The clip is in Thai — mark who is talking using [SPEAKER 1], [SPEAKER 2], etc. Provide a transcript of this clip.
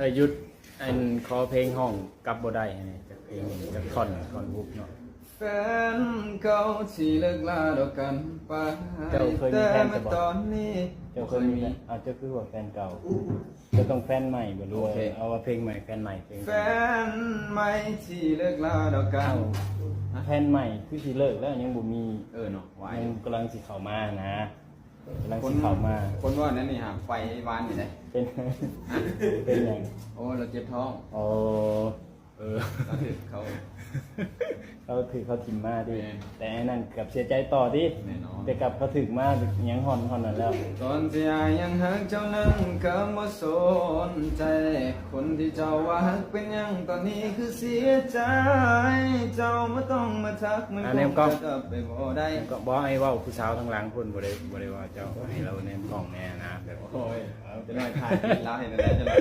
[SPEAKER 1] เอ้ยหยุดอันขอเพลงห้องกลับบ่ได้อันนี้จากเพลงจากท่อนท่อนฮุกเนาะ
[SPEAKER 2] แฟนเขาที่เลิกลาดอกกันไป
[SPEAKER 1] เจ้าเคยมี
[SPEAKER 2] แต่
[SPEAKER 1] แฟน
[SPEAKER 2] มา
[SPEAKER 1] จะบอก
[SPEAKER 2] ตอนนี้
[SPEAKER 1] เจ้าเคยมีอาจจะคือว่าแฟนเก่าจะต้องแฟนใหม่บ่รู้
[SPEAKER 2] โอเค
[SPEAKER 1] เอาว่าเพลงใหม่แฟนใหม่เพลง
[SPEAKER 2] แฟนใหม่ที่เลิกลาดอกกั
[SPEAKER 1] เอ้านแฟนใหม่คือสิเลิกแล้วยังบ่มี
[SPEAKER 2] เออเนาะไหว
[SPEAKER 1] ยังกำลังสิเข้ามานะ กำลัง
[SPEAKER 2] คน
[SPEAKER 1] สิเข้ามา
[SPEAKER 2] คนว่านั่นนี่ฮะไฟวานอยู่ไหน
[SPEAKER 1] เป็น เป็นหยัง
[SPEAKER 2] โอ้เราเจ็บท้อง
[SPEAKER 1] อ๋อเออ
[SPEAKER 2] เราถึกเขา
[SPEAKER 1] เขาถือเขาทิมมาดิ
[SPEAKER 2] แม่
[SPEAKER 1] แต่อันนั้นกับเสียใจต่อดิ
[SPEAKER 2] แน่นอน
[SPEAKER 1] แต่กับเขาถึกมายังฮอนฮอนนั่นแล้ว
[SPEAKER 2] ตอนที่อายยังหักเจ้านั้นก็บ่สนใจ คนที่เจ้าว่าหักเป็นหยังตอนนี้คือเสียใจ เจ้าไม่ต้องมาทักมัน
[SPEAKER 1] อันนี้ก็
[SPEAKER 2] คงจะไปบ่ได้
[SPEAKER 1] ก็บอกให้เว่าผู้สาวทั้งหลังคนบริบริว่าเจ้าให้เราเน้มกล้องแน่นะแบบ
[SPEAKER 2] โอ้ยจะได้ถ่ายกินแล้วเห็นแล้วจะได้